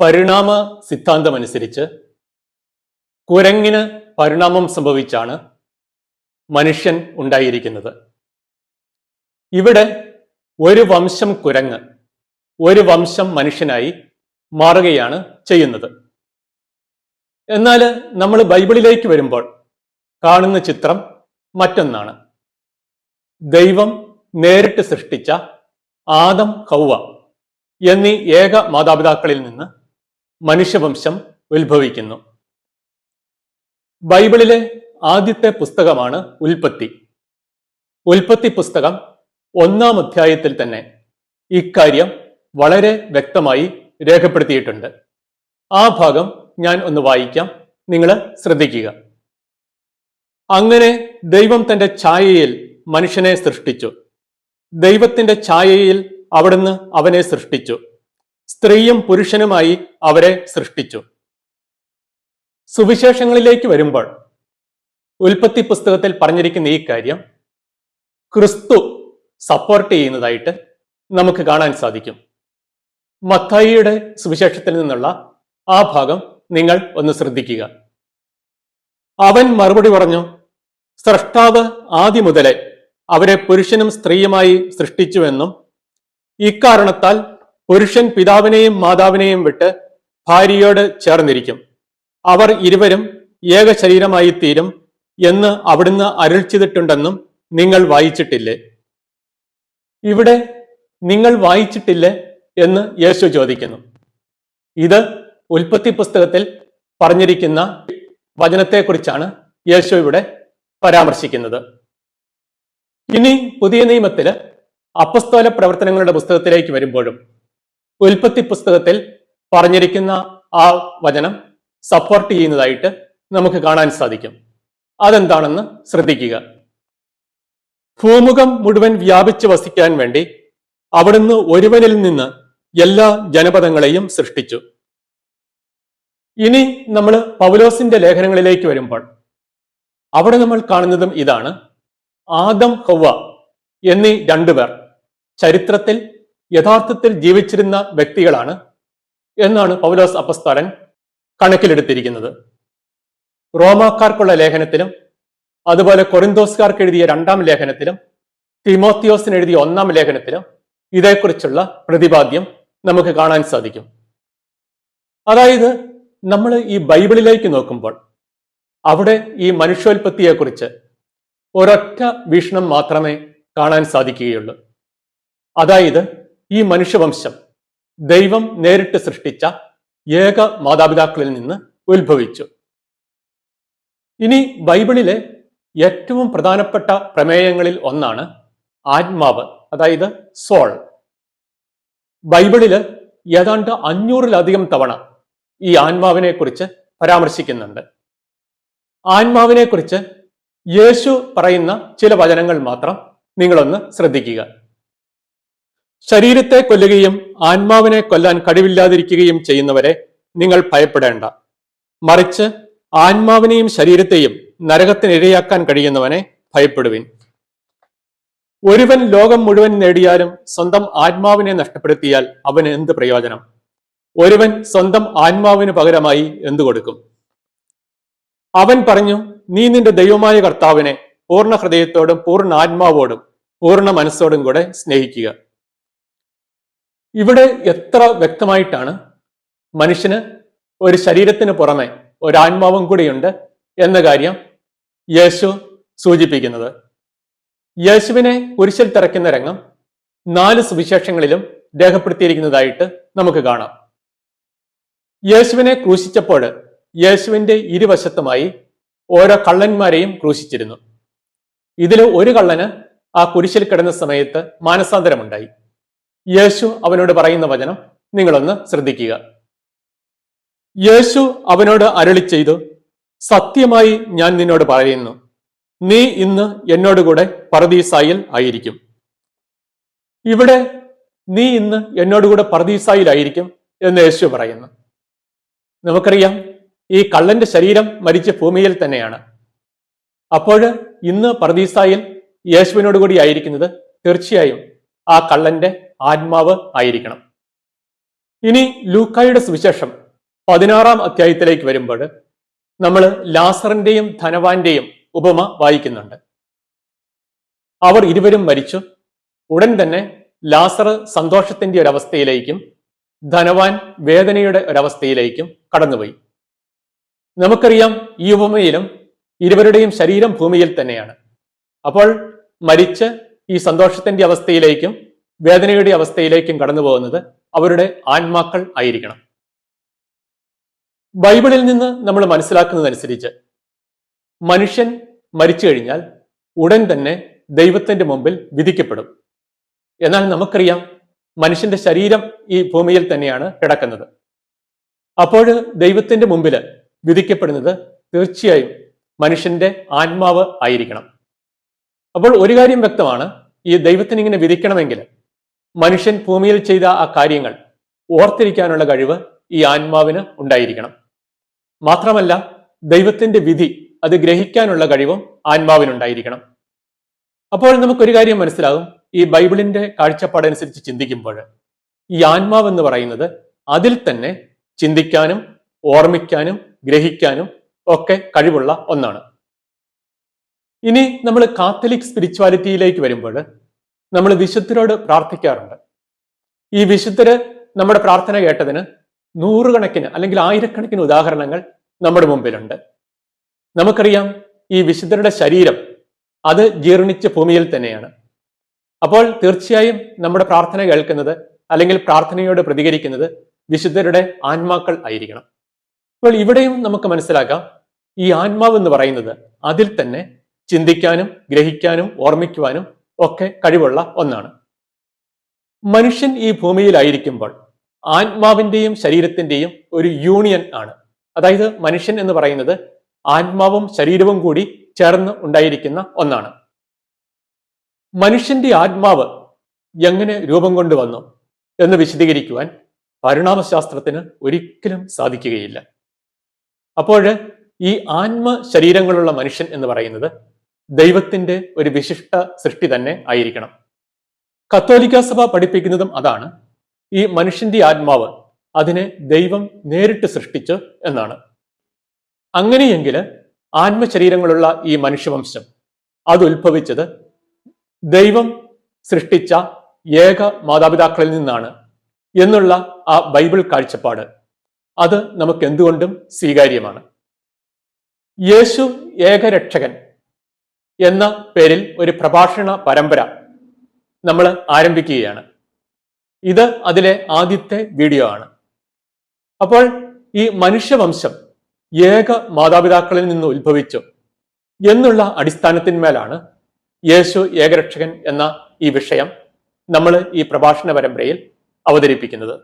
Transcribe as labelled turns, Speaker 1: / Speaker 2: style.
Speaker 1: പരിണാമ സിദ്ധാന്തമനുസരിച്ച് കുരങ്ങിന് പരിണാമം സംഭവിച്ചാണ് മനുഷ്യൻ ഉണ്ടായിരിക്കുന്നത്. ഇവിടെ ഒരു വംശം കുരങ്ങ് ഒരു വംശം മനുഷ്യനായി മാറുകയാണ് ചെയ്യുന്നത്. എന്നാൽ നമ്മൾ ബൈബിളിലേക്ക് വരുമ്പോൾ കാണുന്ന ചിത്രം മറ്റൊന്നാണ്. ദൈവം നേരിട്ട് സൃഷ്ടിച്ച ആദം ഹൗവ എന്നീ ഏക മാതാപിതാക്കളിൽ നിന്ന് മനുഷ്യവംശം ഉത്ഭവിക്കുന്നു. ബൈബിളിലെ ആദ്യത്തെ പുസ്തകമാണ് ഉൽപ്പത്തി. ഉൽപ്പത്തി പുസ്തകം ഒന്നാം അധ്യായത്തിൽ തന്നെ ഇക്കാര്യം വളരെ വ്യക്തമായി രേഖപ്പെടുത്തിയിട്ടുണ്ട്. ആ ഭാഗം ഞാൻ ഒന്ന് വായിക്കാം. നിങ്ങൾ ശ്രദ്ധിക്കുക. അങ്ങനെ ദൈവം തന്റെ ഛായയിൽ മനുഷ്യനെ സൃഷ്ടിച്ചു. ദൈവത്തിന്റെ ഛായയിൽ അവിടുന്ന് അവനെ സൃഷ്ടിച്ചു. സ്ത്രീയും പുരുഷനുമായി അവരെ സൃഷ്ടിച്ചു. സുവിശേഷങ്ങളിലേക്ക് വരുമ്പോൾ ഉൽപ്പത്തി പുസ്തകത്തിൽ പറഞ്ഞിരിക്കുന്ന ഈ കാര്യം ക്രിസ്തു സപ്പോർട്ട് ചെയ്യുന്നതായിട്ട് നമുക്ക് കാണാൻ സാധിക്കും. മത്തായിയുടെ സുവിശേഷത്തിൽ നിന്നുള്ള ആ ഭാഗം നിങ്ങൾ ഒന്ന് ശ്രദ്ധിക്കുക. അവൻ മറുപടി പറഞ്ഞു സ്രഷ്ടാവ് ആദ്യം മുതലേ അവരെ പുരുഷനും സ്ത്രീയുമായി സൃഷ്ടിച്ചുവെന്നും ഇക്കാരണത്താൽ പുരുഷൻ പിതാവിനെയും മാതാവിനെയും വിട്ട് ഭാര്യയോട് ചേർന്നിരിക്കും. അവർ ഇരുവരും ഏക ശരീരമായി തീരും എന്ന് അവിടുന്ന് അരുൾ ചെയ്തിട്ടുണ്ടെന്നും നിങ്ങൾ വായിച്ചിട്ടില്ലേ? ഇവിടെ നിങ്ങൾ വായിച്ചിട്ടില്ലേ എന്ന് യേശു ചോദിക്കുന്നു. ഇത് ഉൽപ്പത്തി പുസ്തകത്തിൽ പറഞ്ഞിരിക്കുന്ന വചനത്തെക്കുറിച്ചാണ് യേശു ഇവിടെ പരാമർശിക്കുന്നത്. ഇനി പുതിയ നിയമത്തിൽ അപ്പസ്തോല പ്രവർത്തനങ്ങളുടെ പുസ്തകത്തിലേക്ക് വരുമ്പോഴും ഉൽപ്പത്തി പുസ്തകത്തിൽ പറഞ്ഞിരിക്കുന്ന ആ വചനം സപ്പോർട്ട് ചെയ്യുന്നതായിട്ട് നമുക്ക് കാണാൻ സാധിക്കും. അതെന്താണെന്ന് ശ്രദ്ധിക്കുക. ഭൂമുഖം മുഴുവൻ വ്യാപിച്ചു വസിക്കാൻ വേണ്ടി അവിടുന്ന് ഒരുവനിൽ നിന്ന് എല്ലാ ജനപദങ്ങളെയും സൃഷ്ടിച്ചു. ഇനി നമ്മൾ പൗലോസിന്റെ ലേഖനങ്ങളിലേക്ക് വരുമ്പോൾ അവിടെ നമ്മൾ കാണുന്നതും ഇതാണ്. ആദം ഹൗവ എന്നീ രണ്ടുപേർ ചരിത്രത്തിൽ യഥാർത്ഥത്തിൽ ജീവിച്ചിരുന്ന വ്യക്തികളാണ് എന്നാണ് പൗലോസ് അപ്പസ്തോലൻ കണക്കിലെടുത്തിരിക്കുന്നത്. റോമാക്കാർക്കുള്ള ലേഖനത്തിലും അതുപോലെ കൊറിന്തോസുകാർക്ക് എഴുതിയ രണ്ടാം ലേഖനത്തിലും തിമോത്തിയോസിന് എഴുതിയ ഒന്നാം ലേഖനത്തിലും ഇതേക്കുറിച്ചുള്ള പ്രതിപാദ്യം നമുക്ക് കാണാൻ സാധിക്കും. അതായത് നമ്മൾ ഈ ബൈബിളിലേക്ക് നോക്കുമ്പോൾ അവിടെ ഈ മനുഷ്യോൽപത്തിയെക്കുറിച്ച് ഒരൊറ്റ വീക്ഷണം മാത്രമേ കാണാൻ സാധിക്കുകയുള്ളൂ. അതായത് ഈ മനുഷ്യവംശം ദൈവം നേരിട്ട് സൃഷ്ടിച്ച ഏക മാതാപിതാക്കളിൽ നിന്ന് ഉത്ഭവിച്ചു. ഇനി ബൈബിളിലെ ഏറ്റവും പ്രധാനപ്പെട്ട പ്രമേയങ്ങളിൽ ഒന്നാണ് ആത്മാവ് അതായത് സോൾ. ബൈബിളിൽ ഏതാണ്ട് അഞ്ഞൂറിലധികം തവണ ഈ ആത്മാവിനെ കുറിച്ച് പരാമർശിക്കുന്നുണ്ട്. ആത്മാവിനെ കുറിച്ച് യേശു പറയുന്ന ചില വചനങ്ങൾ മാത്രം നിങ്ങളൊന്ന് ശ്രദ്ധിക്കുക. ശരീരത്തെ കൊല്ലുകയും ആത്മാവിനെ കൊല്ലാൻ കഴിവില്ലാതിരിക്കുകയും ചെയ്യുന്നവരെ നിങ്ങൾ ഭയപ്പെടേണ്ട. മറിച്ച് ആത്മാവിനെയും ശരീരത്തെയും നരകത്തിനിരയാക്കാൻ കഴിയുന്നവനെ ഭയപ്പെടുവിൻ. ഒരുവൻ ലോകം മുഴുവൻ നേടിയാലും സ്വന്തം ആത്മാവിനെ നഷ്ടപ്പെടുത്തിയാൽ അവന് എന്ത് പ്രയോജനം? ഒരുവൻ സ്വന്തം ആത്മാവിന് പകരമായി എന്തു കൊടുക്കും? അവൻ പറഞ്ഞു നീ നിന്റെ ദൈവമായ കർത്താവിനെ പൂർണ ഹൃദയത്തോടും പൂർണ ആത്മാവോടും പൂർണ മനസ്സോടും കൂടെ സ്നേഹിക്കുക. ഇവിടെ എത്ര വ്യക്തമായിട്ടാണ് മനുഷ്യന് ഒരു ശരീരത്തിന് പുറമെ ഒരാത്മാവും കൂടിയുണ്ട് എന്ന കാര്യം യേശു സൂചിപ്പിക്കുന്നത്. യേശുവിനെ കുരിശിൽ തിറയ്ക്കുന്ന രംഗം നാല് സുവിശേഷങ്ങളിലും രേഖപ്പെടുത്തിയിരിക്കുന്നതായിട്ട് നമുക്ക് കാണാം. യേശുവിനെ ക്രൂശിച്ചപ്പോൾ യേശുവിന്റെ ഇരുവശത്തുമായി ഓരോ കള്ളന്മാരെയും ക്രൂശിച്ചിരുന്നു. ഇതിൽ ഒരു കള്ളന് ആ കുരിശിൽ കിടന്ന സമയത്ത് മാനസാന്തരമുണ്ടായി. യേശു അവനോട് പറയുന്ന വചനം നിങ്ങളൊന്ന് ശ്രദ്ധിക്കുക. യേശു അവനോട് അരളി ചെയ്തു സത്യമായി ഞാൻ നിന്നോട് പറയുന്നു നീ ഇന്ന് എന്നോടുകൂടെ പറദീസായിൽ ആയിരിക്കും. ഇവിടെ നീ ഇന്ന് എന്നോടുകൂടെ പറദീസായിലായിരിക്കും എന്ന് യേശു പറയുന്നു. നമുക്കറിയാം ഈ കള്ളന്റെ ശരീരം മരിച്ച ഭൂമിയിൽ തന്നെയാണ്. അപ്പോൾ ഇന്ന് പറദീസായിൽ യേശുവിനോട് കൂടി ആയിരിക്കുന്നത് തീർച്ചയായും ആ കള്ളന്റെ ആത്മാവ് ആയിരിക്കണം. ഇനി ലൂക്കായുടെ സുവിശേഷം പതിനാറാം അധ്യായത്തിലേക്ക് വരുമ്പോൾ നമ്മൾ ലാസറിന്റെയും ധനവാന്റെയും ഉപമ വായിക്കുന്നുണ്ട്. അവർ ഇരുവരും മരിച്ചു. ഉടൻ തന്നെ ലാസർ സന്തോഷത്തിന്റെ ഒരവസ്ഥയിലേക്കും ധനവാൻ വേദനയുടെ ഒരവസ്ഥയിലേക്കും കടന്നുപോയി. നമുക്കറിയാം ഈ ഉപമയിലും ഇരുവരുടെയും ശരീരം ഭൂമിയിൽ തന്നെയാണ്. അപ്പോൾ മരിച്ച് ഈ സന്തോഷത്തിന്റെ അവസ്ഥയിലേക്കും വേദനയുടെ അവസ്ഥയിലേക്കും കടന്നു പോകുന്നത് അവരുടെ ആത്മാക്കൾ ആയിരിക്കണം. ബൈബിളിൽ നിന്ന് നമ്മൾ മനസ്സിലാക്കുന്നതനുസരിച്ച് മനുഷ്യൻ മരിച്ചു കഴിഞ്ഞാൽ ഉടൻ തന്നെ ദൈവത്തിന്റെ മുമ്പിൽ വിധിക്കപ്പെടും. എന്നാൽ നമുക്കറിയാം മനുഷ്യന്റെ ശരീരം ഈ ഭൂമിയിൽ തന്നെയാണ് കിടക്കുന്നത്. അപ്പോൾ ദൈവത്തിന്റെ മുമ്പിൽ വിധിക്കപ്പെടുന്നത് തീർച്ചയായും മനുഷ്യന്റെ ആത്മാവ് ആയിരിക്കണം. അപ്പോൾ ഒരു കാര്യം വ്യക്തമാണ് ഈ ദൈവത്തിന് ഇങ്ങനെ വിധിക്കണമെങ്കിൽ മനുഷ്യൻ ഭൂമിയിൽ ചെയ്ത ആ കാര്യങ്ങൾ ഓർത്തിരിക്കാനുള്ള കഴിവ് ഈ ആത്മാവിന് ഉണ്ടായിരിക്കണം. മാത്രമല്ല ദൈവത്തിന്റെ വിധി അത് ഗ്രഹിക്കാനുള്ള കഴിവും ആത്മാവിനുണ്ടായിരിക്കണം. അപ്പോൾ നമുക്കൊരു കാര്യം മനസ്സിലാകും. ഈ ബൈബിളിന്റെ കാഴ്ചപ്പാടനുസരിച്ച് ചിന്തിക്കുമ്പോൾ ഈ ആത്മാവ് എന്ന് പറയുന്നത് അതിൽ തന്നെ ചിന്തിക്കാനും ഓർമ്മിക്കാനും ഗ്രഹിക്കാനും ഒക്കെ കഴിവുള്ള ഒന്നാണ്. ഇനി നമ്മൾ കാത്തലിക് സ്പിരിച്വാലിറ്റിയിലേക്ക് വരുമ്പോൾ നമ്മൾ വിശുദ്ധരോട് പ്രാർത്ഥിക്കാറുണ്ട്. ഈ വിശുദ്ധര് നമ്മുടെ പ്രാർത്ഥന കേട്ടതിന് നൂറുകണക്കിന് അല്ലെങ്കിൽ ആയിരക്കണക്കിന് ഉദാഹരണങ്ങൾ നമ്മുടെ മുമ്പിലുണ്ട്. നമുക്കറിയാം ഈ വിശുദ്ധരുടെ ശരീരം അത് ജീർണിച്ച ഭൂമിയിൽ തന്നെയാണ്. അപ്പോൾ തീർച്ചയായും നമ്മുടെ പ്രാർത്ഥന കേൾക്കുന്നത് അല്ലെങ്കിൽ പ്രാർത്ഥനയോട് പ്രതികരിക്കുന്നത് വിശുദ്ധരുടെ ആത്മാക്കൾ ആയിരിക്കണം. അപ്പോൾ ഇവിടെയും നമുക്ക് മനസ്സിലാക്കാം ഈ ആത്മാവ് എന്ന് പറയുന്നത് അതിൽ തന്നെ ചിന്തിക്കാനും ഗ്രഹിക്കാനും ഓർമ്മിക്കുവാനും ഒക്കെ കഴിവുള്ള ഒന്നാണ്. മനുഷ്യൻ ഈ ഭൂമിയിലായിരിക്കുമ്പോൾ ആത്മാവിന്റെയും ശരീരത്തിന്റെയും ഒരു യൂണിയൻ ആണ്. അതായത് മനുഷ്യൻ എന്ന് പറയുന്നത് ആത്മാവും ശരീരവും കൂടി ചേർന്ന് ഉണ്ടായിരിക്കുന്ന ഒന്നാണ്. മനുഷ്യന്റെ ആത്മാവ് എങ്ങനെ രൂപം കൊണ്ടുവന്നു എന്ന് വിശദീകരിക്കുവാൻ പരിണാമശാസ്ത്രത്തിന് ഒരിക്കലും സാധിക്കുകയില്ല. അപ്പോൾ ഈ ആത്മ ശരീരങ്ങളുള്ള മനുഷ്യൻ എന്ന് പറയുന്നത് ദൈവത്തിന്റെ ഒരു വിശിഷ്ട സൃഷ്ടി തന്നെ ആയിരിക്കണം. കത്തോലിക്ക സഭ പഠിപ്പിക്കുന്നതും അതാണ്. ഈ മനുഷ്യന്റെ ആത്മാവ് അതിനെ ദൈവം നേരിട്ട് സൃഷ്ടിച്ചു എന്നാണ്. അങ്ങനെയെങ്കിൽ ആത്മശരീരങ്ങളുള്ള ഈ മനുഷ്യവംശം അത് ഉത്ഭവിച്ചത് ദൈവം സൃഷ്ടിച്ച ഏക മാതാപിതാക്കളിൽ നിന്നാണ് എന്നുള്ള ആ ബൈബിൾ കാഴ്ചപ്പാട്. അത് നമുക്ക് എന്തുകൊണ്ടും സ്വീകാര്യമാണ്. യേശു ഏകരക്ഷകൻ എന്ന പേരിൽ ഒരു പ്രഭാഷണ പരമ്പര നമ്മൾ ആരംഭിക്കുകയാണ്. ഇത് അതിലെ ആദ്യത്തെ വീഡിയോ ആണ്. അപ്പോൾ ഈ മനുഷ്യവംശം ഏക മാതാപിതാക്കളിൽ നിന്ന് ഉത്ഭവിച്ചു എന്നുള്ള അടിസ്ഥാനത്തിന്മേലാണ് യേശു ഏകരക്ഷകൻ എന്ന ഈ വിഷയം നമ്മൾ ഈ പ്രഭാഷണ പരമ്പരയിൽ അവതരിപ്പിക്കുന്നത്.